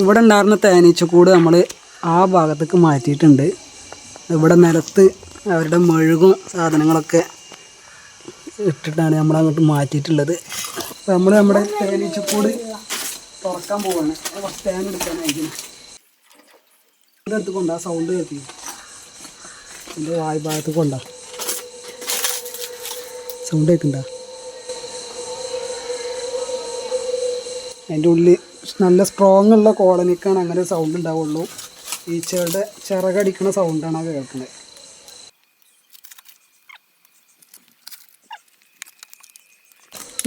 ഇവിടെ ഉണ്ടായിരുന്ന തേനീച്ചക്കൂട് നമ്മൾ ആ ഭാഗത്തേക്ക് മാറ്റിയിട്ടുണ്ട്. ഇവിടെ നിലത്ത് അവരുടെ മെഴുകും സാധനങ്ങളൊക്കെ ഇട്ടിട്ടാണ് നമ്മൾ അങ്ങോട്ട് മാറ്റിയിട്ടുള്ളത്. അപ്പോൾ നമ്മൾ നമ്മുടെ തേനീച്ചക്കൂട് തുറക്കാൻ പോവാണ്. കുറച്ച് തേൻ എടുക്കാനായിരിക്കും. ഇതെടുത്ത് കൊണ്ടാ സൗണ്ട് കേൾക്കി എന്റെ വായ് ഭാഗത്ത് കൊണ്ടാ സൗണ്ട് കേൾക്കണ്ട അതിന്റെ ഉള്ളിൽ നല്ല സ്ട്രോങ് ഉള്ള കോളനിക്കാണ് അങ്ങനെ സൗണ്ട് ഉണ്ടാവുള്ളൂ. ഈച്ചകളുടെ ചിറകടിക്കുന്ന സൗണ്ടാണ് ആ കേൾക്കുന്നത്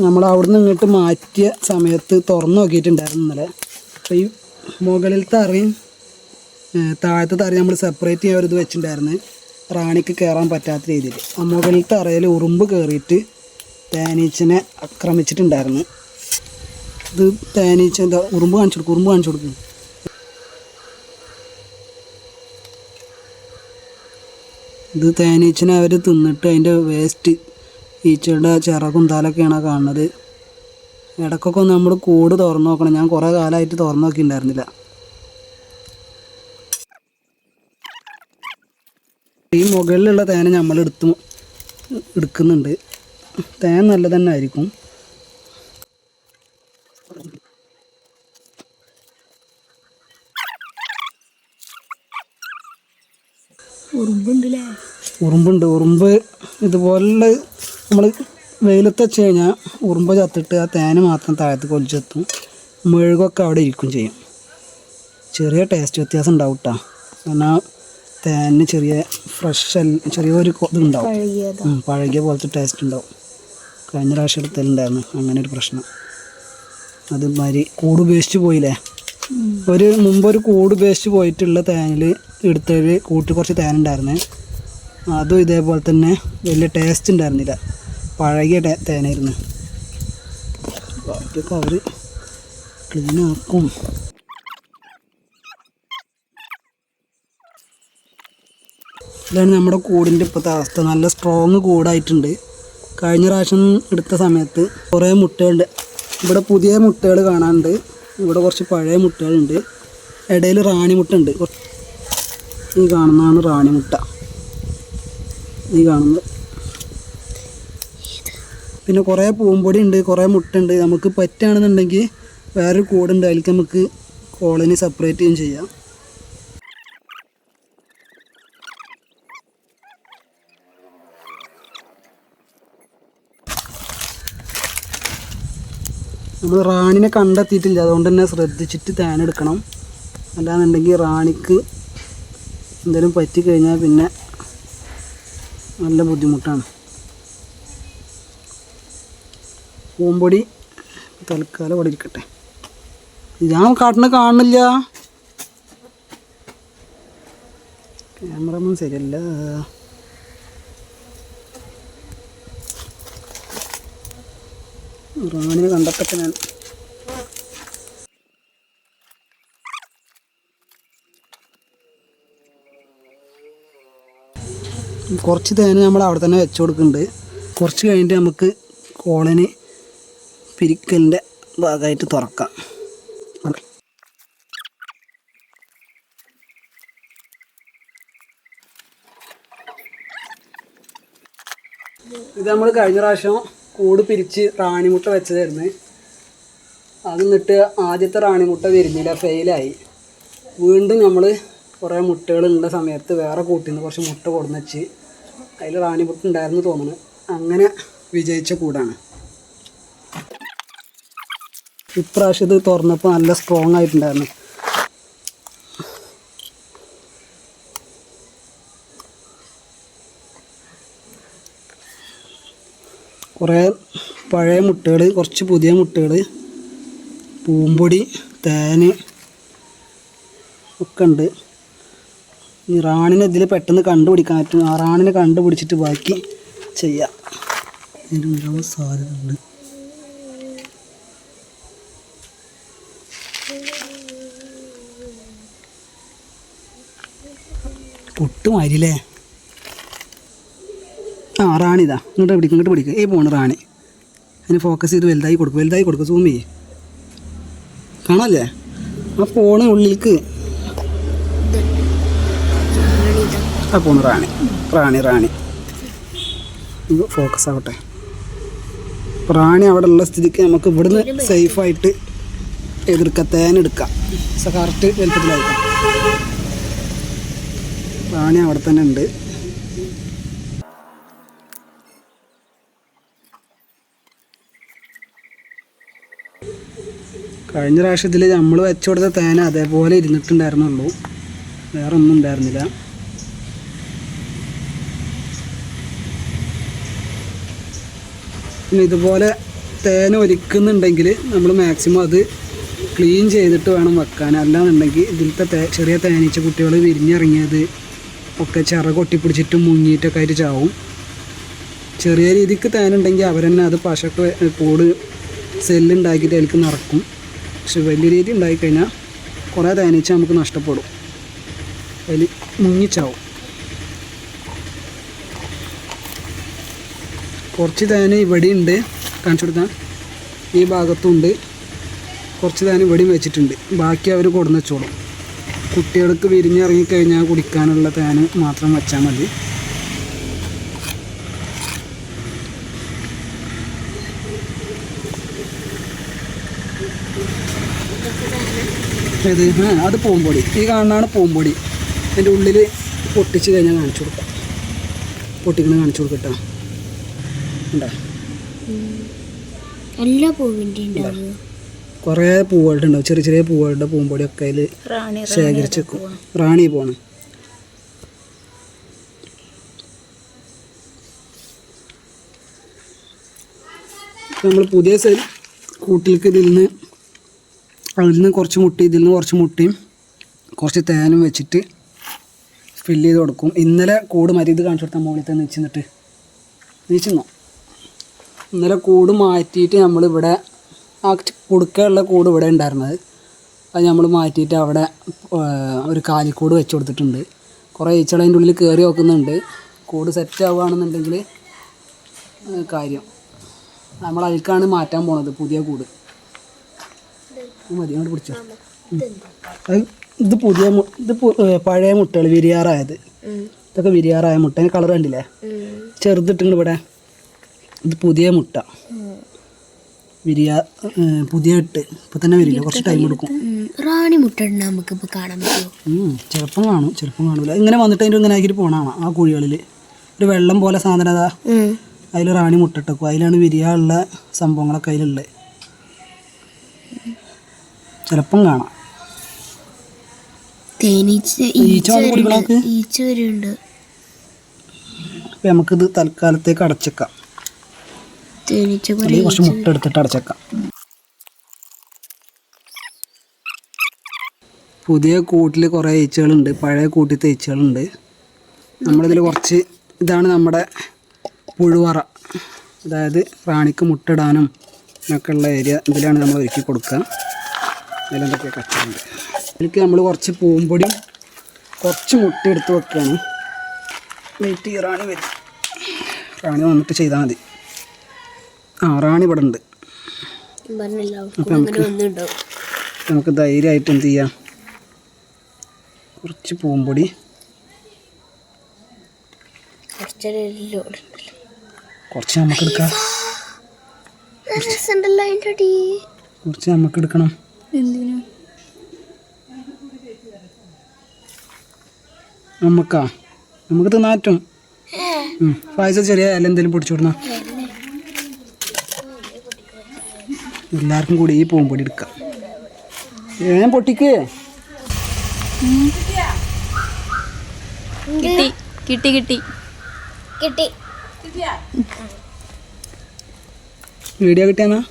നമ്മൾ അവിടുന്ന് ഇങ്ങോട്ട് മാറ്റിയ സമയത്ത് തുറന്നു നോക്കിയിട്ടുണ്ടായിരുന്നു ഇന്നലെ. അപ്പോൾ ഈ മുകളിലത്തെ അറിയും താഴത്തെ തറ നമ്മൾ സെപ്പറേറ്റ് ചെയ്യാൻ ഒരു ഇത് വെച്ചിട്ടുണ്ടായിരുന്നു. റാണിക്ക് കയറാൻ പറ്റാത്ത രീതിയിൽ. ആ മുകളിലത്തെ അറയിൽ ഉറുമ്പ് കയറിയിട്ട് തേനീച്ചനെ ആക്രമിച്ചിട്ടുണ്ടായിരുന്നു. ഇത് തേനീച്ച എന്താ ഉറുമ്പ് കാണിച്ചു കൊടുക്കും ഉറുമ്പ് കാണിച്ചു കൊടുക്കും. ഇത് തേനീച്ചനെ അവർ തിന്നിട്ട് അതിന്റെ വേസ്റ്റ് ഈച്ചയുടെ ചിറകും തലൊക്കെയാണ് കാണുന്നത്. ഇടയ്ക്കൊക്കെ ഒന്ന് നമ്മൾ കൂട് തുറന്നു നോക്കണം. ഞാൻ കുറേ കാലമായിട്ട് തുറന്നു നോക്കിയിട്ടുണ്ടായിരുന്നില്ല. ഈ മുകളിലുള്ള തേന നമ്മൾ എടുത്തു എടുക്കുന്നുണ്ട്. തേൻ നല്ല തന്നെ ആയിരിക്കും. ഉറുമ്പുണ്ടല്ലേ? ഉറുമ്പുണ്ട്. ഉറുമ്പ് ഇതുപോലെ നമ്മൾ വെയിലത്ത് വെച്ച് കഴിഞ്ഞാൽ ഉറുമ്പ് ചത്തിട്ട് ആ തേന് മാത്രം താഴത്ത് കൊലിച്ചെത്തും. മെഴുകൊക്കെ അവിടെ ഇരിക്കും ചെയ്യും. ചെറിയ ടേസ്റ്റ് വ്യത്യാസം ഉണ്ടാവും കേട്ടോ കാരണം തേനിന് ചെറിയ ഫ്രഷ് ചെറിയൊരു ഇതുണ്ടാവും. പഴകിയ പോലത്തെ ടേസ്റ്റ് ഉണ്ടാവും. കഴിഞ്ഞ പ്രാവശ്യം എടുത്തലുണ്ടായിരുന്നു അങ്ങനെ ഒരു പ്രശ്നം. അത് മാതിരി കൂട് ഉപേക്ഷിച്ച് പോയില്ലേ? ഒരു മുമ്പ് ഒരു കൂട് ഉപേക്ഷിച്ച് പോയിട്ടുള്ള തേനിൽ എടുത്തൊരു കൂട്ടി കുറച്ച് തേനുണ്ടായിരുന്നു അതും ഇതേപോലെ തന്നെ വലിയ ടേസ്റ്റ് ഉണ്ടായിരുന്നില്ല. പഴകിയ തേനായിരുന്നു അതൊക്കെ അവർ ക്ലീൻ ആക്കും. ഇതാണ് നമ്മുടെ കൂടിന്റെ ഇപ്പോഴത്തെ അവസ്ഥ. നല്ല സ്ട്രോങ് കൂടായിട്ടുണ്ട്. കഴിഞ്ഞ പ്രാവശ്യം എടുത്ത സമയത്ത് കുറേ മുട്ടകളുണ്ട്. ഇവിടെ പുതിയ മുട്ടകൾ കാണാനുണ്ട്. ഇവിടെ കുറച്ച് പഴയ മുട്ടകളുണ്ട്. ഇടയിൽ റാണിമുട്ട ഉണ്ട്. ഈ കാണുന്നതാണ് റാണിമുട്ട. ഈ കാണുന്നത്. പിന്നെ കുറേ പൂമ്പൊടി ഉണ്ട് കുറേ മുട്ട ഉണ്ട്. നമുക്ക് പറ്റുകയാണെന്നുണ്ടെങ്കിൽ വേറൊരു കൂടുണ്ട് അതിലേക്ക് നമുക്ക് കോളനി സെപ്പറേറ്റ് ചെയ്യാം. നമ്മൾ റാണിനെ കണ്ടെത്തിയിട്ടില്ല. അതുകൊണ്ട് തന്നെ ശ്രദ്ധിച്ചിട്ട് തേനെടുക്കണം അല്ലാന്നുണ്ടെങ്കിൽ റാണിക്ക് എന്തെങ്കിലും പറ്റിക്കഴിഞ്ഞാൽ പിന്നെ നല്ല ബുദ്ധിമുട്ടാണ്. പൂമ്പൊടി തൽക്കാലം അവിടെ ഇരിക്കട്ടെ. ഞാൻ കാട്ടിനെ കാണുന്നില്ല ക്യാമറമാൻ ശരിയല്ല. റാണിനെ കണ്ടെത്തട്ടെ ഞാൻ കുറച്ച് തേന നമ്മൾ അവിടെ തന്നെ വെച്ച് കൊടുക്കുന്നുണ്ട്. കുറച്ച് കഴിഞ്ഞിട്ട് നമുക്ക് കോളനി പിരിക്കലിന്റെ ഭാഗമായിട്ട് തുറക്കാം. ഇത് നമ്മൾ കഴിഞ്ഞ പ്രാവശ്യം കൂട് പിരിച്ച് റാണിമുട്ട വെച്ചതായിരുന്നു. അത് എന്നിട്ട് ആദ്യത്തെ റാണിമുട്ട വിരിഞ്ഞില്ല ഫെയിലായി വീണ്ടും നമ്മൾ കുറേ മുട്ടകളുള്ള സമയത്ത് വേറെ കൂട്ടിൽ നിന്ന് കുറച്ച് മുട്ട കൊടുന്ന് വെച്ച് അതിൽ റാണിമുട്ട ഉണ്ടായിരുന്നു തോന്നുന്നു അങ്ങനെ വിജയിച്ച കൂടാണ്. ഇപ്രാവശ്യം ഇത് തുറന്നപ്പോൾ നല്ല സ്ട്രോങ് ആയിട്ടുണ്ടായിരുന്നു. കുറേ പഴയ മുട്ടകൾ കുറച്ച് പുതിയ മുട്ടകൾ പൂമ്പൊടി തേന് ഒക്കെ ഉണ്ട്. ഈ റാണിനെ ഇതിൽ പെട്ടെന്ന് കണ്ടുപിടിക്കാൻ പറ്റും. ആ റാണിനെ കണ്ടുപിടിച്ചിട്ട് ബാക്കി ചെയ്യാം. സാധനമുണ്ട് സാധ്യത അരിലേ. റാണിതാ. ഇങ്ങോട്ട് പിടിക്കും ഇങ്ങോട്ട് പിടിക്കും. ഈ പോണ് റാണി. അതിന് ഫോക്കസ് ചെയ്ത് വലുതായി കൊടുക്കും വലുതായി കൊടുക്കും സൂം ചെയ്യേ. കാണാല്ലേ? ആ പോണ ഉള്ളിലേക്ക് ആ പോണ് റാണി. റാണി റാണി. ഫോക്കസ് ആവട്ടെ. പ്രാണി അവിടെ ഉള്ള സ്ഥിതിക്ക് നമുക്ക് ഇവിടുന്ന് സേഫായിട്ട് എതിർക്കാം തേനെടുക്കാം കറക്റ്റ് വലുപ്പത്തിലായിരിക്കാം. റാണി അവിടെ തന്നെ ഉണ്ട്. കഴിഞ്ഞ പ്രാവശ്യത്തിൽ നമ്മൾ വെച്ചു കൊടുത്ത തേന അതേപോലെ ഇരുന്നിട്ടുണ്ടായിരുന്നുള്ളൂ. വേറെ ഒന്നും ഉണ്ടായിരുന്നില്ല. പിന്നെ ഇതുപോലെ തേന ഒരുക്കുന്നുണ്ടെങ്കിൽ നമ്മൾ മാക്സിമം അത് ക്ലീൻ ചെയ്തിട്ട് വേണം വെക്കാൻ. അല്ലാന്നുണ്ടെങ്കിൽ ഇതിലത്തെ തേ ചെറിയ തേനീച്ച കുട്ടികൾ വിരിഞ്ഞിറങ്ങിയത് ഒക്കെ ചിറ കൊട്ടിപ്പിടിച്ചിട്ട് മുങ്ങിയിട്ടൊക്കെ ആയിട്ട് ചാവും. ചെറിയ രീതിക്ക് തേനുണ്ടെങ്കിൽ അവരെന്നെ അത് പശക്ക് കൂട് സെല്ലുണ്ടാക്കിയിട്ട് അതിലേക്ക് നിറക്കും. പക്ഷെ വലിയ രീതി ഉണ്ടായിക്കഴിഞ്ഞാൽ കുറേ തേനീച്ച നമുക്ക് നഷ്ടപ്പെടും. അതിൽ മുങ്ങിച്ചാവും. കുറച്ച് തേന ഇവിടെ ഉണ്ട് കാണിച്ചു കൊടുത്താൽ ഈ ഭാഗത്തുണ്ട് കുറച്ച് തേന ഇവിടെയും വെച്ചിട്ടുണ്ട്. ബാക്കി അവർ കൊടുന്ന് വെച്ചോളും. കുട്ടികൾക്ക് വിരിഞ്ഞിറങ്ങിക്കഴിഞ്ഞാൽ കുടിക്കാനുള്ള തേന് മാത്രം വെച്ചാൽ മതി. ഏത് അത് പൂമ്പൊടി ഈ കാണുന്നതാണ് പൂമ്പൊടി അതിന്റെ ഉള്ളിൽ പൊട്ടിച്ച് കഴിഞ്ഞാൽ കാണിച്ചു കൊടുക്കാം. പൊട്ടിക്കണ കാണിച്ചു കൊടുക്കട്ടോ. ഉണ്ടോ എല്ലാ പൂവിന്റെ കുറേ പൂവുകളുടെ ഉണ്ടാവും. ചെറിയ ചെറിയ പൂവുകളുടെ പൂമ്പൊടിയൊക്കെ അതിൽ ശേഖരിച്ച് വെക്കും. റാണി പോണ്. നമ്മൾ പുതിയ കൂട്ടിലേക്ക് ഇതിൽ നിന്ന് അതിൽ നിന്ന് കുറച്ച് മുട്ടി ഇതിൽ നിന്ന് കുറച്ച് മുട്ടിയും കുറച്ച് തേനും വെച്ചിട്ട് ഫില്ല് ചെയ്ത് കൊടുക്കും. ഇന്നലെ കൂട് മരി ഇത് കാണിച്ചു കൊടുത്താൽ മുകളിൽ തന്നെ വെച്ചിട്ട് നിന്നോ ഇന്നലെ കൂട് മാറ്റിയിട്ട് നമ്മളിവിടെ ആ കൊടുക്കാനുള്ള കൂട് ഇവിടെ ഉണ്ടായിരുന്നത്. അത് നമ്മൾ മാറ്റിയിട്ട് അവിടെ ഒരു കാലിക്കൂട് വെച്ച് കൊടുത്തിട്ടുണ്ട്. കുറേ ഈച്ചകൾ അതിന്റെ ഉള്ളിൽ കയറി നോക്കുന്നുണ്ട്. കൂട് സെറ്റ് ആവുകയാണെന്നുണ്ടെങ്കിൽ കാര്യം. നമ്മൾ അതിൽക്കാണ് മാറ്റാൻ പോണത് പുതിയ കൂട്. മതി അങ്ങോട്ട് പിടിച്ചോ. ഇത് പുതിയ ഇത് പഴയ മുട്ടകൾ വിരിയാറായത്. ഇതൊക്കെ വിരിയാറായ മുട്ട. അതിന് കളർ കണ്ടില്ലേ? ചെറുതിട്ടുണ്ട് ഇവിടെ. ഇത് പുതിയ മുട്ട. വിരിയാ പുതിയ ഇട്ട്. ഇപ്പം തന്നെ വരില്ല കുറച്ച് ടൈം എടുക്കും. റാണി മുട്ട നമുക്കിപ്പോൾ കാണാൻ പറ്റുമോ ചെറുപ്പം ചിലപ്പം കാണും ചിലപ്പം കാണൂല. ഇങ്ങനെ വന്നിട്ട് അതിന്റെ ഇങ്ങനെ ആക്കിയിട്ട് പോണാണ് ആ കുഴികളിൽ ഒരു വെള്ളം പോലെ സാധനം അതാ. അതിൽ റാണി മുട്ടിട്ടേക്കും അതിലാണ് വിരിയാനുള്ള സംഭവങ്ങളൊക്കെ അതിലുള്ളത്. ചിലപ്പം കാണാം. അപ്പം നമുക്കിത് തൽക്കാലത്തേക്ക് അടച്ചേക്കാം. കുറച്ച് മുട്ട എടുത്തിട്ട് അടച്ചേക്കാം. പുതിയ കൂട്ടിൽ കുറേ ഈച്ചകളുണ്ട്. പഴയ കൂട്ടിലത്തെ ഈച്ചകളുണ്ട് നമ്മളിതിൽ കുറച്ച് ഇതാണ് നമ്മുടെ പുഴുവറ. അതായത് റാണിക്ക് മുട്ടിടാനും ഒക്കെ ഉള്ള ഏരിയ ഇതിലാണ് നമ്മൾ ഒരുക്കി കൊടുക്കുക. അതിലെന്തൊക്കെ കച്ചുണ്ട് അതിലേക്ക് നമ്മൾ കുറച്ച് പൂമ്പൊടിയും കുറച്ച് മുട്ട എടുത്ത് വെക്കുകയാണ് വെയിറ്റ് ചെയ്യ റാണി വരും റാണി വന്നിട്ട് ചെയ്താൽ മതി. ആ റാണി ഇവിടെ ഉണ്ട്. അപ്പം നമുക്ക് നമുക്ക് ധൈര്യമായിട്ട് എന്ത് ചെയ്യാം? കുറച്ച് പൂമ്പൊടി. കുറച്ചല്ലോ കുറച്ച് നമുക്ക് എടുക്കാം. കുറച്ച് നമുക്ക് എടുക്കണം. എന്തിനാ? നമുക്കാ നമുക്ക് തിന്നാറ്റും പായസം ചെറിയ അല്ല എന്തെങ്കിലും പൊടിച്ചോടുന്ന എല്ലാവർക്കും കൂടി ഈ പൂമ്പൊടി എടുക്കാം. ഞാൻ പൊട്ടിക്ക്. കിട്ടി. കിട്ടി കിട്ടി. കിട്ടി. വീഡിയോ കിട്ടിയാന്നാ?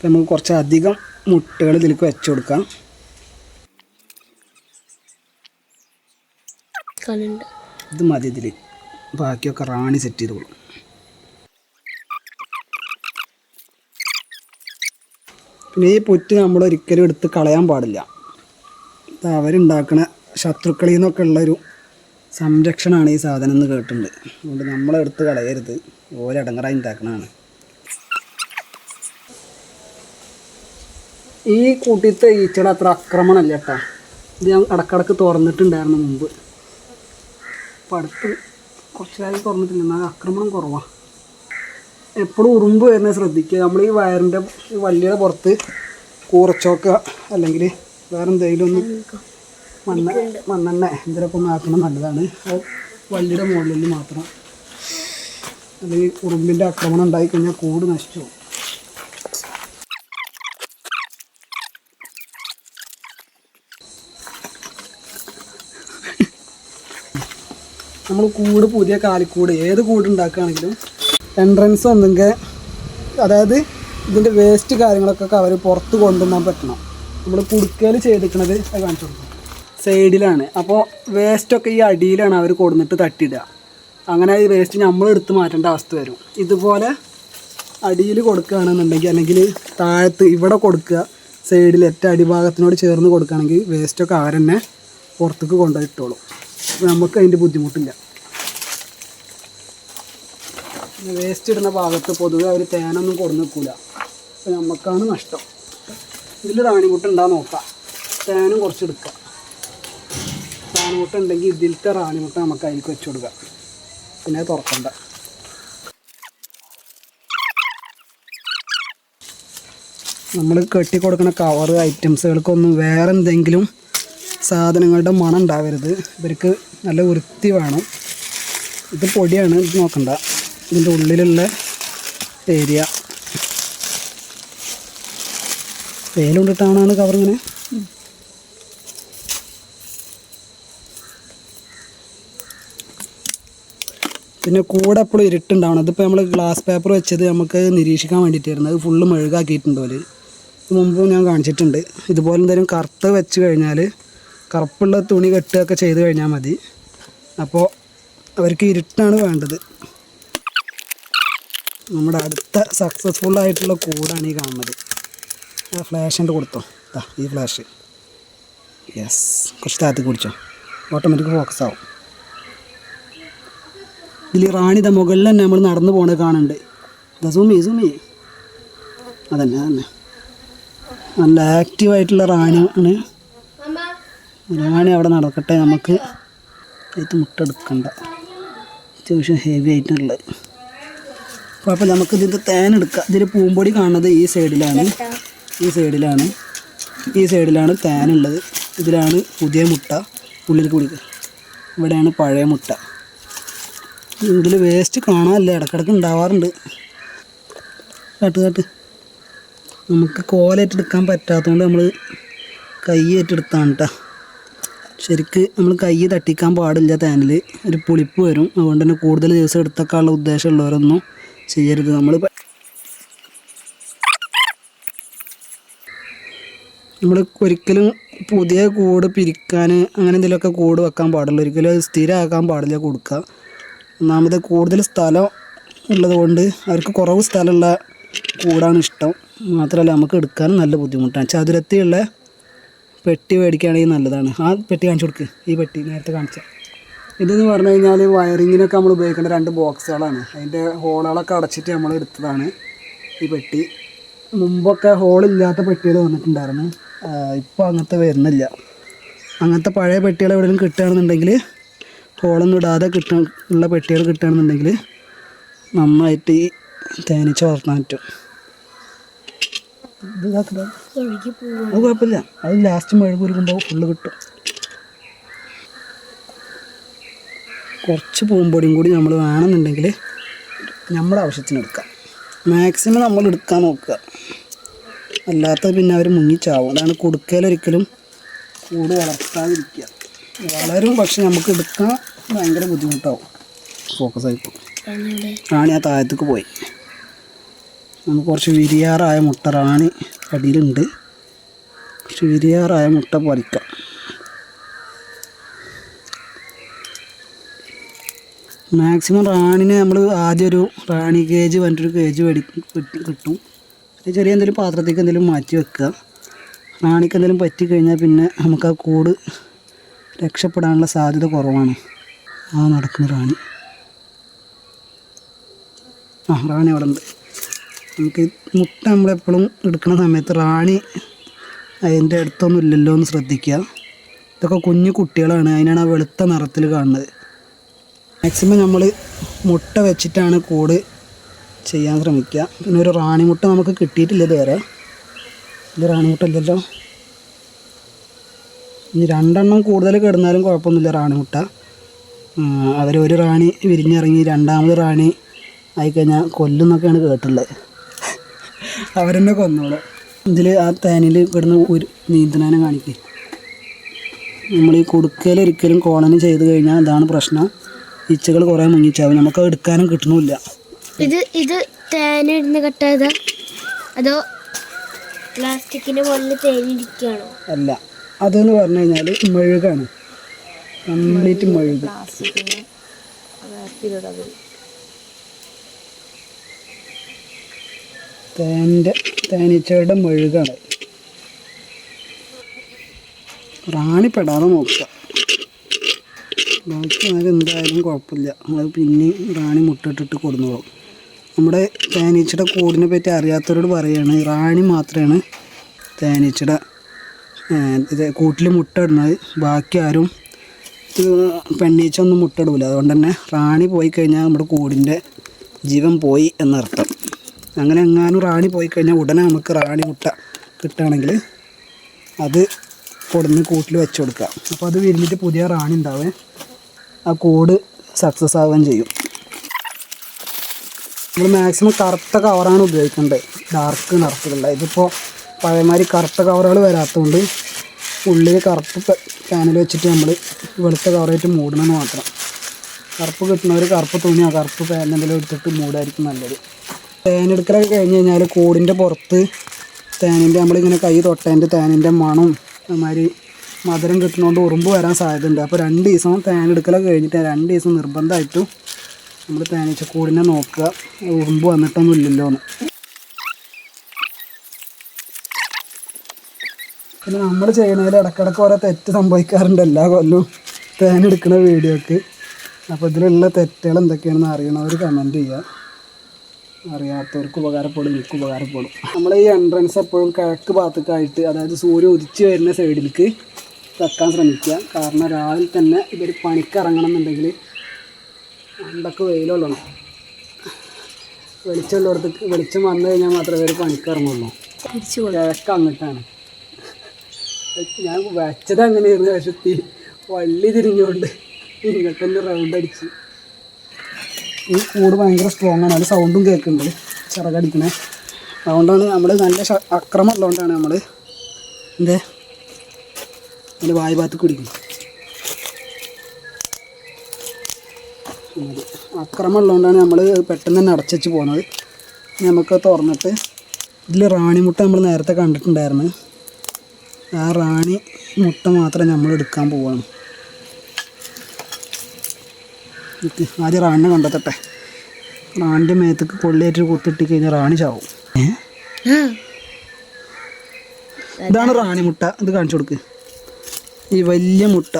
അപ്പം നമുക്ക് കുറച്ചധികം മുട്ടകൾ ഇതിലേക്ക് വെച്ച് കൊടുക്കാം. ഇത് മതി ഇതിൽ ബാക്കിയൊക്കെ റാണി സെറ്റ് ചെയ്തോളും പിന്നെ ഈ പുറ്റ് നമ്മൾ ഒരിക്കലും എടുത്ത് കളയാൻ പാടില്ല. ഇത് അവരുണ്ടാക്കുന്ന ശത്രുക്കളിൽ നിന്നൊക്കെ ഉള്ളൊരു സംരക്ഷണമാണ് ഈ സാധനം എന്ന് കേട്ടിട്ടുണ്ട്. അതുകൊണ്ട് നമ്മളെടുത്ത് കളയരുത്. ഓരടങ്ങറായി ഉണ്ടാക്കണതാണ്. ഈ കൂട്ടിത്തെ ഈച്ചയുടെ അത്ര ആക്രമണമല്ല കേട്ടോ. ഇത് ഞാൻ ഇടക്കിടക്ക് തുറന്നിട്ടുണ്ടായിരുന്നു മുമ്പ്. അപ്പം അടുത്ത് കുറച്ചായി തുറന്നിട്ടില്ല എന്നാൽ ആക്രമണം കുറവാണ് എപ്പോഴും ഉറുമ്പ് വരുന്നത് ശ്രദ്ധിക്കുക. നമ്മൾ ഈ വയറിന്റെ ഈ വള്ളിയുടെ പുറത്ത് കൂറച്ചോക്ക അല്ലെങ്കിൽ വേറെ എന്തെങ്കിലും ഒന്ന് മണ്ണ മണ്ണെണ്ണ എന്തെങ്കിലുമൊക്കെ ഒന്ന് ആക്കണം നല്ലതാണ്. അത് വള്ളിയുടെ മുകളിൽ മാത്രം. അല്ലെങ്കിൽ ഉറുമ്പിന്റെ ആക്രമണം ഉണ്ടായിക്കഴിഞ്ഞാൽ കൂട് നശിച്ചു പോകും. നമ്മൾ കൂട് പുതിയ കാലിക്കൂട്. ഏത് കൂട് ഉണ്ടാക്കുകയാണെങ്കിലും എൻട്രൻസ് ഒന്നെങ്കിൽ അതായത് ഇതിന്റെ വേസ്റ്റ് കാര്യങ്ങളൊക്കെ അവർ പുറത്ത് കൊണ്ടുവന്നാൻ പറ്റണം. നമ്മൾ കുടുക്കയിൽ ചെയ്തിരിക്കണത് അത് കാണിച്ചു കൊടുക്കും. സൈഡിലാണ് അപ്പോൾ വേസ്റ്റൊക്കെ ഈ അടിയിലാണ് അവർ കൊടുന്നിട്ട് തട്ടിയിടുക. അങ്ങനെ ഈ വേസ്റ്റ് നമ്മൾ എടുത്ത് മാറ്റേണ്ട അവസ്ഥ വരും. ഇതുപോലെ അടിയിൽ കൊടുക്കുകയാണെന്നുണ്ടെങ്കിൽ അല്ലെങ്കിൽ താഴത്ത് ഇവിടെ കൊടുക്കുക സൈഡിൽ ഏറ്റവും അടിഭാഗത്തിനോട് ചേർന്ന് കൊടുക്കുകയാണെങ്കിൽ വേസ്റ്റൊക്കെ അവരെന്നെ പുറത്തേക്ക് കൊണ്ടുപോയിട്ടോളും നമുക്ക് അതിന്റെ ബുദ്ധിമുട്ടില്ല വേസ്റ്റ് ഇടുന്ന ഭാഗത്ത് പൊതുവെ അവർ തേനൊന്നും കൊടുന്ന് നിൽക്കില്ല അപ്പോൾ നമുക്കാണ് നഷ്ടം. ഇതിൽ റാണിമുട്ട ഉണ്ടാ നോക്കാം. തേനും കുറച്ച് എടുക്കാം. റാണിമുട്ട ഉണ്ടെങ്കിൽ ഇതിലത്തെ റാണിമുട്ട നമുക്ക് അതിലേക്ക് വെച്ച് കൊടുക്കാം. പിന്നെ തുറക്കണ്ട. നമ്മൾ കെട്ടി കൊടുക്കുന്ന കവർ ഐറ്റംസുകൾക്കൊന്നും വേറെ എന്തെങ്കിലും സാധനങ്ങളുടെ മണം ഉണ്ടാവരുത്. ഇവർക്ക് നല്ല വൃത്തി വേണം. ഇത് പൊടിയാണ് ഇത് നോക്കണ്ട. ഇതിന്റെ ഉള്ളിലുള്ള ഏരിയ. വേലുണ്ടിട്ടാണ് കവർ ഇങ്ങനെ. പിന്നെ കൂടെ എപ്പോഴും ഇരുട്ടുണ്ടാവണം. അതിപ്പോൾ നമ്മൾ ഗ്ലാസ് പേപ്പർ വെച്ചത് നമുക്ക് നിരീക്ഷിക്കാൻ വേണ്ടിയിട്ടായിരുന്നു. അത് ഫുള്ള് മെഴുകാക്കിയിട്ടുണ്ട് പോലെ മുമ്പ് ഞാൻ കാണിച്ചിട്ടുണ്ട്. ഇതുപോലെ എന്തെങ്കിലും കറുത്ത് വെച്ച് കഴിഞ്ഞാൽ കറുപ്പുള്ള തുണി കെട്ടുകയൊക്കെ ചെയ്ത് കഴിഞ്ഞാൽ മതി. അപ്പോൾ അവർക്ക് ഇരുട്ടാണ് വേണ്ടത്. നമ്മുടെ അടുത്ത സക്സസ്ഫുൾ ആയിട്ടുള്ള കൂടാണ് ഈ കാണുന്നത്. ആ ഫ്ലാഷിന്റെ കൊടുത്തോ. ദാ ഈ ഫ്ലാഷ് യെസ് കുറച്ച് താഴത്തേക്ക് പിടിച്ചോ. ഓട്ടോമാറ്റിക് ഫോക്കസ് ആവും. ഇതിൽ റാണിത മുകളിൽ തന്നെ നമ്മൾ നടന്നു പോണത് കാണുന്നുണ്ട്. ദാ സൂമി സൂമി അതന്നെ അതന്നെ. നല്ല ആക്റ്റീവായിട്ടുള്ള റാണിയാണ് റാണി അവിടെ നടക്കട്ടെ നമുക്ക്. ഇത് മുട്ടെടുക്കണ്ട. അത്യാവശ്യം ഹെവി ആയിട്ടുള്ളത്. അപ്പോൾ നമുക്ക് ഇതിന്റെ തേൻ എടുക്കാം. ഇതിൽ പൂമ്പൊടി കാണുന്നത് ഈ സൈഡിലാണ് ഈ സൈഡിലാണ് ഈ സൈഡിലാണ് തേനുള്ളത്. ഇതിലാണ് പുതിയ മുട്ട. ഉള്ളിൽ കുടിക്കുക ഇവിടെയാണ് പഴയ മുട്ട. ഇതിൽ വേസ്റ്റ് കാണാനല്ല. ഇടക്കിടക്ക് ഉണ്ടാവാറുണ്ട്. കാട്ട് കാട്ട്. നമുക്ക് കോലേറ്റെടുക്കാൻ പറ്റാത്തതുകൊണ്ട് നമ്മൾ കൈ ഏറ്റെടുത്താണ് കേട്ടോ ശരിക്ക് നമ്മൾ കൈ തട്ടിക്കാൻ പാടില്ല താനിൽ ഒരു പുളിപ്പ് വരും. അതുകൊണ്ട് തന്നെ കൂടുതൽ ദിവസം എടുത്തേക്കാനുള്ള ഉദ്ദേശമുള്ളവരൊന്നും ചെയ്യരുത്. നമ്മൾ നമ്മൾ ഒരിക്കലും പുതിയ കൂട് പിരിക്കാൻ അങ്ങനെ എന്തെങ്കിലുമൊക്കെ കൂട് വെക്കാൻ പാടില്ല. ഒരിക്കലും അത് സ്ഥിരമാക്കാൻ പാടില്ല കൊടുക്കുക ഒന്നാമത് കൂടുതൽ സ്ഥലം ഉള്ളത് കൊണ്ട് അവർക്ക് കുറവ് സ്ഥലമുള്ള കൂടാണ് ഇഷ്ടം. മാത്രമല്ല നമുക്ക് എടുക്കാനും നല്ല ബുദ്ധിമുട്ടാണ്. ചതുരത്തിയുള്ള പെട്ടി മേടിക്കുകയാണെങ്കിൽ നല്ലതാണ്. ആ പെട്ടി കാണിച്ചു കൊടുക്ക്. ഈ പെട്ടി നേരത്തെ കാണിച്ച. ഇതെന്ന് പറഞ്ഞു കഴിഞ്ഞാൽ വയറിങ്ങിനൊക്കെ നമ്മൾ ഉപയോഗിക്കേണ്ട രണ്ട് ബോക്സുകളാണ്. അതിന്റെ ഹോളുകളൊക്കെ അടച്ചിട്ട് നമ്മൾ എടുത്തതാണ് ഈ പെട്ടി. മുമ്പൊക്കെ ഹോളില്ലാത്ത പെട്ടികൾ വന്നിട്ടുണ്ടായിരുന്നു. ഇപ്പോൾ അങ്ങനത്തെ വരുന്നില്ല. അങ്ങനത്തെ പഴയ പെട്ടികൾ എവിടെയെങ്കിലും കിട്ടുകയാണെന്നുണ്ടെങ്കിൽ ഹോളൊന്നും ഇടാതെ കിട്ട ഉള്ള പെട്ടികൾ കിട്ടുകയാണെന്നുണ്ടെങ്കിൽ നന്നായിട്ട് തേനീച്ച വളർത്താൻ പറ്റും. അത് കുഴപ്പമില്ല. അത് ലാസ്റ്റ് മഴ കുരുക്കുമ്പോൾ ഫുള്ള് കിട്ടും. കുറച്ച് പൂമ്പൊടിയും കൂടി നമ്മൾ വേണമെന്നുണ്ടെങ്കിൽ നമ്മുടെ ആവശ്യത്തിന് എടുക്കാം. മാക്സിമം നമ്മൾ എടുക്കാൻ നോക്കുക. അല്ലാത്ത പിന്നെ അവർ മുങ്ങിച്ചാവും അതാണ് കൊടുക്കലൊരിക്കലും കൂട് വളർത്താതിരിക്കുക. വളരും പക്ഷെ നമുക്ക് എടുക്കാൻ ഭയങ്കര ബുദ്ധിമുട്ടാവും. ഫോക്കസ് ആയിപ്പോൾ ആണ് ഞാൻ താഴത്തേക്ക് പോയി. നമുക്ക് കുറച്ച് വിരിയാറായ മുട്ട റാണി അടിയിലുണ്ട്. കുറച്ച് വിരിയാറായ മുട്ട പറിക്കാം മാക്സിമം റാണിന് നമ്മൾ ആദ്യം ഒരു റാണി കേജ് പറഞ്ഞിട്ടൊരു കേജ് മേടി കിട്ടി- കിട്ടും. അത് ചെറിയ എന്തെങ്കിലും പാത്രത്തേക്ക് എന്തെങ്കിലും മാറ്റി വെക്കുക. റാണിക്ക് എന്തെങ്കിലും പറ്റിക്കഴിഞ്ഞാൽ പിന്നെ നമുക്ക് ആ കൂട് രക്ഷപ്പെടാനുള്ള സാധ്യത കുറവാണ്. ആ നടക്കുന്ന റാണി. ആ റാണി അവിടെ ഉണ്ട്. നമുക്ക് മുട്ട നമ്മളെപ്പോഴും എടുക്കുന്ന സമയത്ത് റാണി അതിന്റെ അടുത്തൊന്നും ഇല്ലല്ലോ എന്ന് ശ്രദ്ധിക്കുക. ഇതൊക്കെ കുഞ്ഞു കുട്ടികളാണ്. അതിനാണ് ആ വെളുത്ത നിറത്തിൽ കാണുന്നത്. മാക്സിമം നമ്മൾ മുട്ട വെച്ചിട്ടാണ് കൂട് ചെയ്യാൻ ശ്രമിക്കുക. പിന്നെ ഒരു റാണി മുട്ട നമുക്ക് കിട്ടിയിട്ടില്ല ഇതുവരെ. ഇത് റാണിമുട്ട ഇല്ലല്ലോ. ഇനി രണ്ടെണ്ണം കൂടുതൽ കിടന്നാലും കുഴപ്പമൊന്നുമില്ല റാണിമുട്ട അവർ ഒരു റാണി വിരിഞ്ഞിറങ്ങി രണ്ടാമത് റാണി ആയിക്കഴിഞ്ഞാൽ കൊല്ലുന്നൊക്കെയാണ് കേട്ടുള്ളത് അവരെന്നെ കൊന്നോടെ ഇതിൽ ആ തേനിൽ ഇവിടുന്ന് ഒരു നീന്തനാനെ കാണിക്കുക നമ്മൾ ഈ കുടുക്കയിൽ ഒരിക്കലും കോളനി ചെയ്ത് കഴിഞ്ഞാൽ അതാണ് പ്രശ്നം. ഈച്ചകൾ കുറേ മുങ്ങിച്ചാവും നമുക്ക് എടുക്കാനും കിട്ടണമില്ല ഇത് ഇത് തേനിടുന്ന കെട്ടത് അതോ പ്ലാസ്റ്റിക്കിന്റെ മുകളിൽ തേനിരിക്കുകയാണോ? അല്ല. അതെന്ന് പറഞ്ഞു കഴിഞ്ഞാൽ മെഴുകാണ്. കംപ്ലീറ്റ് മെഴുക്. തേന്റെ തേനീച്ചയുടെ മെഴുകാണ്. റാണിപ്പെടാതെ നോക്കുക. ബാക്കി അത് എന്തായാലും കുഴപ്പമില്ല. അത് പിന്നെയും റാണി മുട്ടിട്ടിട്ട് കൊടുന്നോളും. നമ്മുടെ തേനീച്ചയുടെ കൂടിനെ പറ്റി അറിയാത്തവരോട് പറയുകയാണ് റാണി മാത്രമാണ് തേനീച്ചയുടെ ഇത് കൂട്ടിൽ മുട്ട ഇടുന്നത് ബാക്കി ആരും പെണ്ണീച്ച ഒന്നും മുട്ട അതുകൊണ്ട് തന്നെ റാണി പോയി കഴിഞ്ഞാൽ നമ്മുടെ കൂടിന്റെ ജീവൻ പോയി എന്നർത്ഥം. അങ്ങനെ എങ്ങാനും റാണി പോയി കഴിഞ്ഞാൽ ഉടനെ നമുക്ക് റാണി മുട്ട കിട്ടുകയാണെങ്കിൽ അത് കൊടുന്ന് കൂട്ടിൽ വെച്ച് കൊടുക്കുക. അപ്പോൾ അത് വിരിഞ്ഞിട്ട് പുതിയ റാണി ഉണ്ടാവേ. ആ കൂട് സക്സസ് ആവുകയും ചെയ്യും. നമ്മൾ മാക്സിമം കറുത്ത കവറാണ് ഉപയോഗിക്കേണ്ടത്. ഡാർക്ക് നിറത്തിലുള്ള. ഇതിപ്പോൾ പഴയമാതിരി കറുത്ത കവറുകൾ വരാത്തതുകൊണ്ട് ഉള്ളിൽ കറുപ്പ് പാനൽ വെച്ചിട്ട് നമ്മൾ വെളുത്ത കവറായിട്ട് മൂടണമെന്ന് മാത്രം. കറുപ്പ് കിട്ടുന്നവർ കറുപ്പ് തുണിയോ. കറുപ്പ് പാനലിൽ എടുത്തിട്ട് മൂടായിരിക്കും നല്ലത്. തേനെടുക്കലൊക്കെ കഴിഞ്ഞ് കഴിഞ്ഞാൽ കൂടിന്റെ പുറത്ത് തേനിന്റെ നമ്മളിങ്ങനെ കൈ തൊട്ടതിന്റെ തേനിന്റെ മണവും അതുമാതിരി മധുരം കിട്ടുന്നതുകൊണ്ട് ഉറുമ്പ് വരാൻ സാധ്യതയുണ്ട്. അപ്പോൾ രണ്ട് ദിവസം തേനെടുക്കലൊക്കെ കഴിഞ്ഞിട്ട് രണ്ട് ദിവസം നിർബന്ധമായിട്ടും നമ്മൾ തേനീച്ച കൂടിനെ നോക്കുക. ഉറുമ്പ് വന്നിട്ടൊന്നും ഇല്ലല്ലോ എന്ന്. പിന്നെ നമ്മൾ ചെയ്യുന്നതിൽ ഇടക്കിടക്ക് ഓരോ തെറ്റ് സംഭവിക്കാറുണ്ട് എല്ലാ കൊല്ലവും തേനെടുക്കുന്ന വീഡിയോക്ക്. അപ്പോൾ ഇതിലുള്ള തെറ്റുകൾ എന്തൊക്കെയാണെന്ന് അറിയണവർ കമന്റ് ചെയ്യുക. അറിയാത്തവർക്ക് ഉപകാരപ്പെടും എനിക്ക് ഉപകാരപ്പെടും. നമ്മൾ ഈ എൻട്രൻസ് എപ്പോഴും കിഴക്ക് ഭാഗത്തേക്കായിട്ട് അതായത് സൂര്യ ഉദിച്ച് വരുന്ന സൈഡിലേക്ക് വെക്കാൻ ശ്രമിക്കുക. കാരണം രാവിലെ തന്നെ ഇവർ പണിക്ക് ഇറങ്ങണം എന്നുണ്ടെങ്കിൽ പണ്ടൊക്കെ വെയിലുള്ളണം വെളിച്ചമുള്ളടത്ത് വെളിച്ചം വന്നു കഴിഞ്ഞാൽ മാത്രമേ ഇവർ പണിക്ക് ഇറങ്ങുള്ളൂ. തിരിച്ചു കിഴക്ക് അങ്ങോട്ടാണ്. ഞാൻ വെച്ചത് അങ്ങനെയായിരുന്നു പക്ഷെ വള്ളി തിരിഞ്ഞുകൊണ്ട് ഇങ്ങോട്ടൊന്ന് റൗണ്ട് അടിച്ച്. ഈ കൂട് ഭയങ്കര സ്ട്രോങ് ആണ്. അത് സൗണ്ടും കേൾക്കുന്നുണ്ട്. ചിറകടിക്കണേ അതുകൊണ്ടാണ് നമ്മൾ നല്ല അക്രമം ഉള്ളതുകൊണ്ടാണ് നമ്മൾ എന്തേ? അതിന്റെ വായു ഭാഗത്ത് കുടിക്കുന്നത്. അക്രമം ഉള്ളതുകൊണ്ടാണ് നമ്മൾ പെട്ടെന്ന് തന്നെ അടച്ചു പോകുന്നത് നമുക്ക് തുറന്നിട്ട് ഇതിൽ റാണി മുട്ട നമ്മൾ നേരത്തെ കണ്ടിട്ടുണ്ടായിരുന്നു. ആ റാണി മുട്ട മാത്രം നമ്മൾ എടുക്കാൻ പോവാണ് നിക്ക്, ആദ്യം റാണിനെ കണ്ടെത്തട്ടെ റാണിന്റെ മേത്തേക്ക് കൊള്ളിയേറ്റ് കുത്തിട്ട് കഴിഞ്ഞാൽ റാണി ചാവും. ഇതാണ് റാണി മുട്ട. ഇത് കാണിച്ചു കൊടുക്ക്. ഈ വലിയ മുട്ട.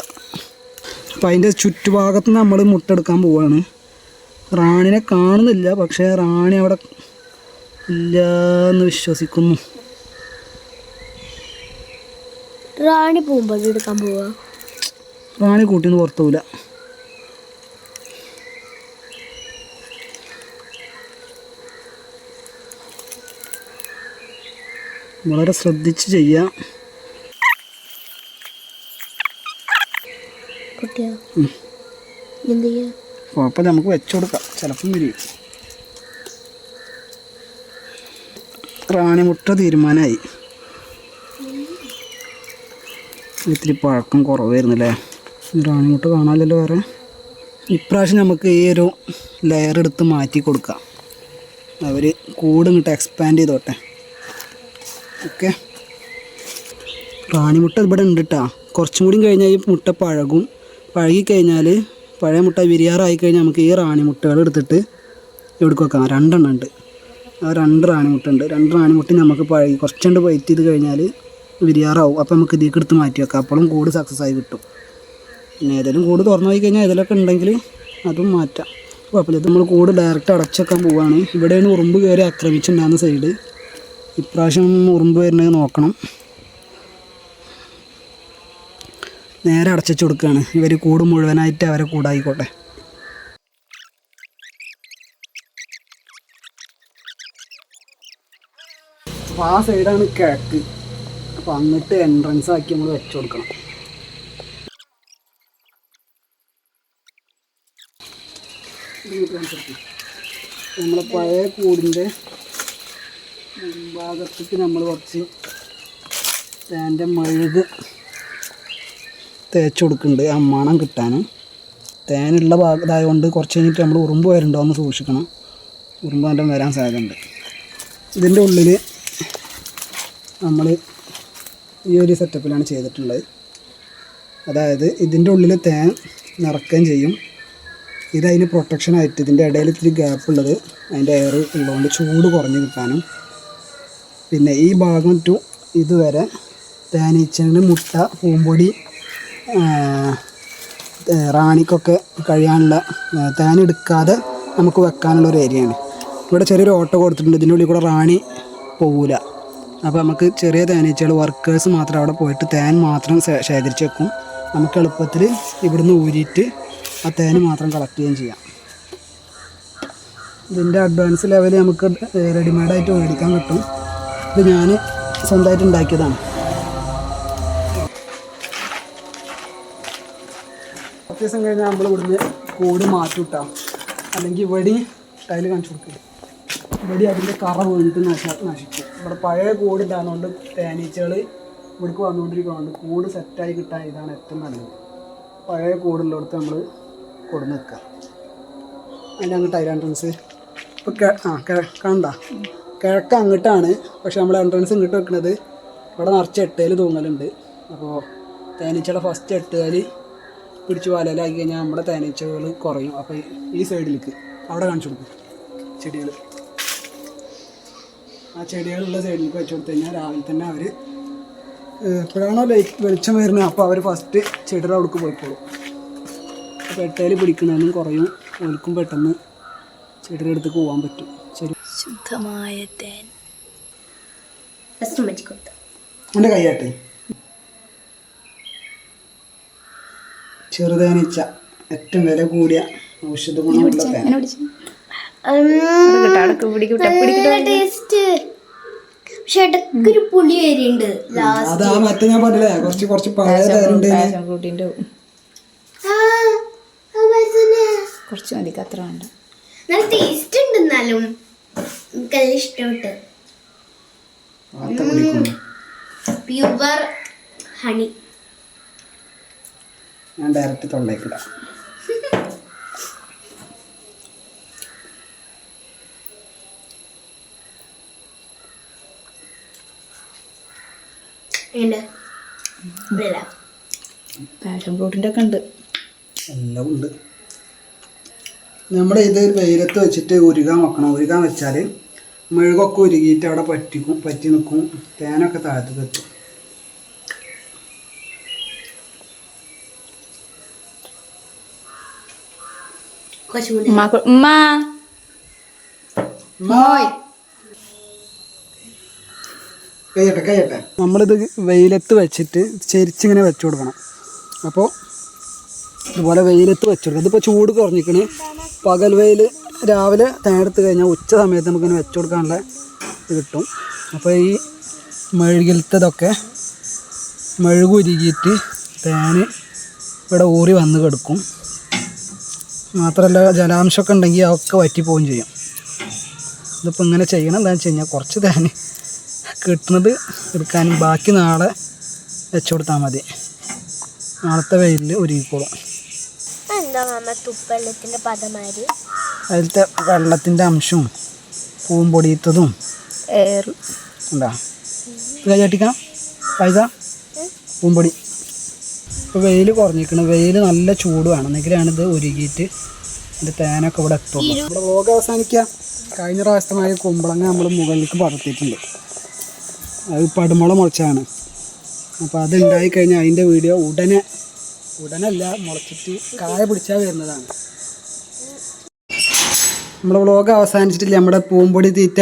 അപ്പം അതിന്റെ ചുറ്റുഭാഗത്ത് നമ്മൾ മുട്ട എടുക്കാൻ പോവാണ്. റാണിനെ കാണുന്നില്ല പക്ഷേ റാണി അവിടെ ഇല്ല എന്ന് വിശ്വസിക്കുന്നു. റാണി പോകുമ്പോൾ എടുക്കാൻ പോവാ. റാണി കൂട്ടിന്ന് പുറത്തു വളരെ ശ്രദ്ധിച്ച് ചെയ്യാം. കുഴപ്പമില്ല നമുക്ക് വെച്ചു കൊടുക്കാം. ചിലപ്പം വരും. റാണിമുട്ട തീരുമാനമായി. ഇത്തിരി പഴക്കം കുറവായിരുന്നല്ലേ? റാണിമുട്ട കാണാമല്ലോ വേറെ. ഇപ്രാവശ്യം നമുക്ക് ഈ ഒരു ലെയർ എടുത്ത് മാറ്റി കൊടുക്കാം. അവർ കൂട് ഇങ്ങോട്ട് എക്സ്പാൻഡ് ചെയ്തോട്ടെ. ഓക്കെ. റാണിമുട്ട ഇവിടെ ഉണ്ട് കേട്ടോ കുറച്ചും കൂടി കഴിഞ്ഞാൽ ഈ മുട്ട പഴകും. പഴകി കഴിഞ്ഞാൽ പഴയ മുട്ട വിരിയാറായി കഴിഞ്ഞാൽ നമുക്ക് ഈ റാണിമുട്ടകൾ എടുത്തിട്ട് എവിടേക്ക് വെക്കാം. രണ്ടെണ്ണം ഉണ്ട്. ആ രണ്ട് റാണിമുട്ട ഉണ്ട്. രണ്ട് റാണിമുട്ട നമുക്ക് പഴകി കുറച്ചുകൊണ്ട് വെയിറ്റ് ചെയ്ത് കഴിഞ്ഞാൽ വിരിയാറാവും. അപ്പോൾ നമുക്ക് ഇതിലേക്ക് എടുത്ത് മാറ്റി വെക്കാം. അപ്പോഴും കൂട് സക്സസ് ആയി കിട്ടും. പിന്നെ ഏതെങ്കിലും കൂട് തുറന്നു പോയി കഴിഞ്ഞാൽ ഇതിലൊക്കെ ഉണ്ടെങ്കിൽ അതും മാറ്റാം. കുഴപ്പമില്ല. ഇത് നമ്മൾ കൂട് ഡയറക്റ്റ് അടച്ചേക്കാൻ പോവുകയാണ് ഇവിടെയാണ് ഉറുമ്പ് കയറി ആക്രമിച്ചിട്ടുണ്ടാകുന്ന സൈഡ് ഇപ്രാവശ്യം ഉറുമ്പ് വരുന്നത് നോക്കണം. നേരെ അടച്ചു കൊടുക്കുകയാണ്. ഇവർ കൂട് മുഴുവനായിട്ട് അവരെ കൂടായിക്കോട്ടെ. അപ്പോൾ ആ സൈഡാണ് കിഴക്ക് അപ്പോൾ അങ്ങോട്ട് എൻട്രൻസ് ആക്കി നമ്മൾ വെച്ചു കൊടുക്കണം. നമ്മളെ പഴയ കൂടിന്റെ ഭാഗത്തേക്ക് നമ്മൾ കുറച്ച് തേന്റെ മെഴുക് തേച്ച് കൊടുക്കുന്നുണ്ട്. ആ മണം കിട്ടാൻ. തേനുള്ള ഭാഗത്തായതുകൊണ്ട് കുറച്ച് കഴിഞ്ഞിട്ട് നമ്മൾ ഉറുമ്പ് വരുന്നുണ്ടോ എന്ന് സൂക്ഷിക്കണം. ഉറുമ്പ് നല്ല വരാൻ സാധ്യതയുണ്ട്. ഇതിന്റെ ഉള്ളിൽ നമ്മൾ ഈ ഒരു സെറ്റപ്പിലാണ് ചെയ്തിട്ടുള്ളത്. അതായത് ഇതിന്റെ ഉള്ളിൽ തേൻ നിറക്കുകയും ചെയ്യും. ഇതതിന് പ്രൊട്ടക്ഷനായിട്ട് ഇതിന്റെ ഇടയിൽ ഇത്തിരി ഗ്യാപ്പ് ഉള്ളത് അതിന്റെ എയർ ഉള്ളതുകൊണ്ട് ചൂട് കുറഞ്ഞ് കിട്ടാനും പിന്നെ ഈ ഭാഗം ടു ഇതുവരെ തേനീച്ചന് മുട്ട പൂമ്പൊടി റാണിക്കൊക്കെ കഴിയാനുള്ള തേനെടുക്കാതെ നമുക്ക് വെക്കാനുള്ള ഒരു ഏരിയയാണ് ഇവിടെ ചെറിയൊരു ഓട്ടോ കൊടുത്തിട്ടുണ്ട്. ഇതിന്റെ ഉള്ളിൽ കൂടെ റാണി പോവില്ല അപ്പോൾ നമുക്ക് ചെറിയ തേനീച്ചകൾ വർക്കേഴ്സ് മാത്രം അവിടെ പോയിട്ട് തേൻ മാത്രം ശേഖരിച്ച് വെക്കും. നമുക്ക് എളുപ്പത്തിൽ ഇവിടുന്ന് ഊരിയിട്ട് ആ തേൻ മാത്രം കളക്ട് ചെയ്യുകയും ചെയ്യാം. ഇതിന്റെ അഡ്വാൻസ് ലെവൽ നമുക്ക് റെഡിമെയ്ഡായിട്ട് മേടിക്കാൻ കിട്ടും. ഇത് ഞാൻ സ്വന്തമായിട്ട് ഉണ്ടാക്കിയതാണ്. ദിവസം കഴിഞ്ഞാൽ നമ്മൾ ഇവിടുന്ന് കൂട് മാറ്റി വിട്ടാം. അല്ലെങ്കിൽ വെടി ടൈൽ കാണിച്ചു കൊടുക്കും. വെടി അതിന്റെ കറ വീണിട്ട് നശ നശിക്കും ഇവിടെ പഴയ കൂട് ഉണ്ടാകുന്നതുകൊണ്ട് തേനീച്ചകൾ ഇവിടേക്ക് വന്നുകൊണ്ടിരിക്കുന്നതുകൊണ്ട് കൂട് സെറ്റായി കിട്ടാൻ ഇതാണ് ഏറ്റവും നല്ലത്. പഴയ കൂടുള്ളിടത്ത് നമ്മൾ കൊടുന്ന് നിൽക്കുക അതിന്റെ അങ്ങ് ടൈലാൻഡ്രൻസ് ഇപ്പം ഇപ്പോൾ ആ കണ്ട? കിഴക്ക് അങ്ങോട്ടാണ്. പക്ഷെ നമ്മൾ എൻട്രൻസ് ഇങ്ങോട്ട് വെക്കുന്നത് ഇവിടെ നിറച്ച് എട്ടേൽ തൂങ്ങലുണ്ട്. അപ്പോൾ തേനീച്ചയുടെ ഫസ്റ്റ് എട്ടുകാൽ പിടിച്ച് വലയിലാക്കി കഴിഞ്ഞാൽ നമ്മുടെ തേനീച്ചകൾ കുറയും. അപ്പോൾ ഈ സൈഡിലേക്ക് അവിടെ കാണിച്ചു കൊടുക്കും. ചെടികൾ ആ ചെടികളുള്ള സൈഡിലേക്ക് വെച്ച് കൊടുത്തു കഴിഞ്ഞാൽ രാവിലെ തന്നെ അവർ എപ്പോഴാണോ ലൈറ്റ് വെളിച്ചം വരുന്നത്? അപ്പോൾ അവർ ഫസ്റ്റ് ചെടിയുടെ അവിടേക്ക് പോയിക്കോളും. അപ്പോൾ എട്ടേൽ പിടിക്കുന്നതിനും കുറയും. ഓൽക്കും പെട്ടെന്ന് ചെടിയുടെ അടുത്തേക്ക് പോകാൻ പറ്റും. ശുദ്ധമായ തേൻ. എന്റെ കൈയാട്ടെ. ചെറുതേനീച്ച ഏറ്റവും വില കൂടിയ ഔഷധ ഗുണമുള്ള തേൻ. അത് മറ്റേ ഞാൻ പറഞ്ഞില്ലേ കുറച്ച് കുറച്ച് പഴയ തേനുണ്ട് ഫ്രൂട്ടിന്റെ ആ, അത് മാതിരി കുറച്ച് മതി അത്ര വേണ്ട. നല്ല ടേസ്റ്റ് ഉണ്ട് എന്നാലും. എനിക്കല്ല ഇഷ്ടപ്പെട്ട് പ്യുവർ ഹണി. ഞാൻ ഡയറക്റ്റ് തൊള്ളേക്കില്ല ഉണ്ട് ഇല്ല പാഷൻ ഫ്രൂട്ടിന്റെ ഒക്കെ ഉണ്ട്. എല്ലാം ഉണ്ട്. നമ്മൾ ഇത് വെയിലത്ത് വെച്ചിട്ട് ഉരുകാൻ വെക്കണം. ഉരുകാൻ വെച്ചാൽ മെഴുകൊക്കെ ഉരുകിയിട്ട് അവിടെ പറ്റിക്കും പറ്റി നിൽക്കും തേനൊക്കെ താഴത്തേക്ക് എത്തും. കഴിയട്ടെ കഴിയട്ടെ. നമ്മളിത് വെയിലത്ത് വെച്ചിട്ട് ചെരിച്ചിങ്ങനെ വെച്ചു കൊടുക്കണം. അപ്പോൾ ഇതുപോലെ വെയിലത്ത് വെച്ചു കൊടുക്കണം. ഇതിപ്പോൾ ചൂട് കുറഞ്ഞിക്കണ് പകൽ വെയിൽ രാവിലെ തേനെടുത്ത് കഴിഞ്ഞാൽ ഉച്ച സമയത്ത് നമുക്കിങ്ങനെ വെച്ച് കൊടുക്കാനുള്ള ഇത് കിട്ടും. അപ്പോൾ ഈ മെഴുകിലത്തതൊക്കെ മെഴുകു ഉരുകിയിട്ട് തേന് ഇവിടെ ഊറി വന്ന് കിടക്കും. മാത്രമല്ല ജലാംശമൊക്കെ ഉണ്ടെങ്കിൽ അതൊക്കെ വറ്റി പോവുകയും ചെയ്യും. ഇതിപ്പോൾ ഇങ്ങനെ ചെയ്യണം. എന്താണെന്ന് വെച്ച് കഴിഞ്ഞാൽ കുറച്ച് തേന് കിട്ടുന്നത് എടുക്കാനും ബാക്കി നാളെ വെച്ചു കൊടുത്താൽ മതി. നാളത്തെ വെയിലിൽ ഒരുക്കിക്കോളും എന്താ മാമ പദമാര് അതിലത്തെ വെള്ളത്തിന്റെ അംശവും പൂവും പൊടിയത്തതും എന്താ ഉണ്ടാ? കൈയാട്ടിക്കാം പൈസ പൂമ്പൊടി ഇപ്പോൾ വെയിൽ കുറഞ്ഞിരിക്കണം. വെയിൽ നല്ല ചൂട് വേണം. എന്നെങ്കിലാണ് ഇത് ഉരുകിയിട്ട് അതിന്റെ തേനൊക്കെ ഇവിടെ എത്തുള്ളൂ. ഇവിടെ വ്ലോഗ് അവസാനിക്കുക. കഴിഞ്ഞ പ്രാവശ്യമായ കുമ്പളങ്ങ നമ്മൾ മുകളിലേക്ക് പടർത്തിയിട്ടുണ്ട് അത് പടുമുള മുളച്ചാണ്. അപ്പോൾ അത് ഉണ്ടായിക്കഴിഞ്ഞാൽ അതിന്റെ വീഡിയോ ഉടനെ ഉടനല്ല മുളച്ചിട്ട് കായ പിടിച്ചാൽ വരുന്നതാണ്. നമ്മുടെ വ്ലോഗ് അവസാനിച്ചിട്ടില്ല. നമ്മുടെ പൂമ്പൊടി തീറ്റ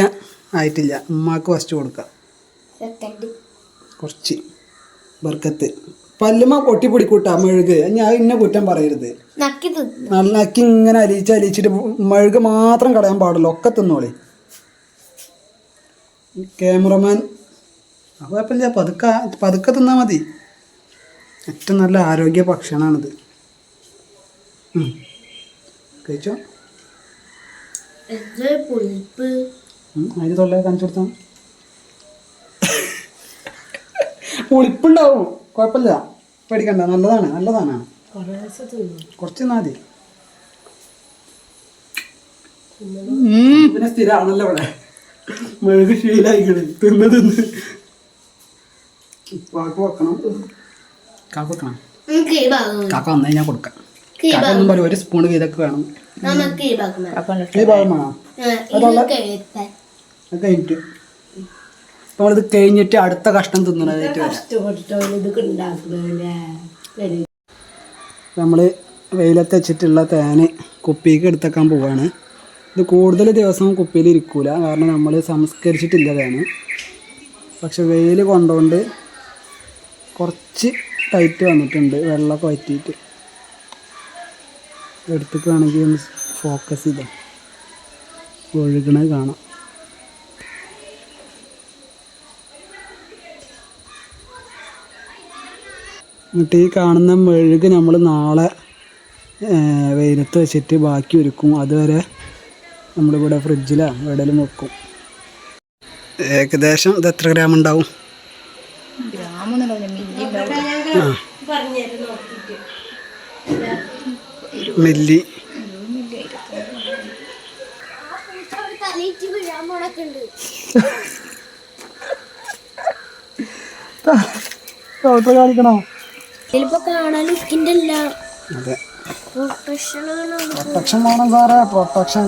ആയിട്ടില്ല. ഉമ്മാക്ക് ഫസ്റ്റ് കൊടുക്കാം. കുറച്ച്. ബർക്കത്ത്. പല്ലുമ പൊട്ടി പിടിക്കൂട്ടാ മെഴുക് ഞാൻ ഇന്ന കുറ്റം പറയരുത്. നല്ല നക്കി ഇങ്ങനെ അലിയിച്ച് അലിയിച്ചിട്ട് മെഴുക് മാത്രം കളയാൻ പാടുള്ളൂ. ഒക്കെ തിന്നോളി. ക്യാമറമാൻ. കുഴപ്പമില്ല. പതുക്കെ പതുക്കെ തിന്നാൽ മതി. ഏറ്റവും നല്ല ആരോഗ്യ ഭക്ഷണമാണിത്. കഴിച്ചോ? അതിന് തൊള്ളേ കാണിച്ചു കൊടുത്താൽ പുളിപ്പുണ്ടാവും. കുഴപ്പമില്ല. പേടിക്കണ്ട. നല്ലതാണ്. നല്ലതാണ്. കുറച്ച് മതി. പിന്നെ സ്ഥിരമാണല്ലോ ഇവിടെ. മെഴുക് ശീലായിക്കണ്. തിന്ന് തിന്ന്. കാക്ക വെക്കണം. കാക്ക വെക്കണം. കാക്ക വന്നു കഴിഞ്ഞാൽ കൊടുക്കാം. ഈ പറയും ഒരു സ്പൂൺ വീതൊക്കെ വേണം. ഈ ഭാഗം വേണം. അപ്പം ഈ ഭാഗം വേണം? ആ, ഇത് കഴിഞ്ഞിട്ട്. നമ്മളിത് കഴിഞ്ഞിട്ട് അടുത്ത കഷ്ടം തിന്നണതായിട്ട് നമ്മൾ നമ്മൾ വെയിലത്ത് വെച്ചിട്ടുള്ള തേന് കുപ്പിക്ക് എടുത്തേക്കാൻ പോവാണ്. ഇത് കൂടുതൽ ദിവസം കുപ്പിയിൽ ഇരിക്കൂല. കാരണം നമ്മൾ സംസ്കരിച്ചിട്ടില്ല തേന്. പക്ഷെ വെയിൽ കൊണ്ടുകൊണ്ട് കുറച്ച് ടൈറ്റ് വന്നിട്ടുണ്ട്. വെള്ളമൊക്കെ വറ്റിയിട്ട്. എടുത്തിട്ട് ഒന്ന് ഫോക്കസ് ചെയ്യാം ഒഴുകണത് കാണാം. എന്നിട്ട് ഈ കാണുന്ന മെഴുക് നമ്മൾ നാളെ വെയിലത്ത് വെച്ചിട്ട് ബാക്കി ഒരുക്കും. അതുവരെ നമ്മളിവിടെ ഫ്രിഡ്ജിലാണ് എവിടെയും വെക്കും. ഏകദേശം ഇത് എത്ര ഗ്രാം ഉണ്ടാവും? ഗ്രാമൊന്നും മില്ലി പോണക്കുണ്ട് കാണിക്കണോ? പ്രൊട്ടക്ഷൻ വേണം സാറേ പ്രൊട്ടക്ഷൻ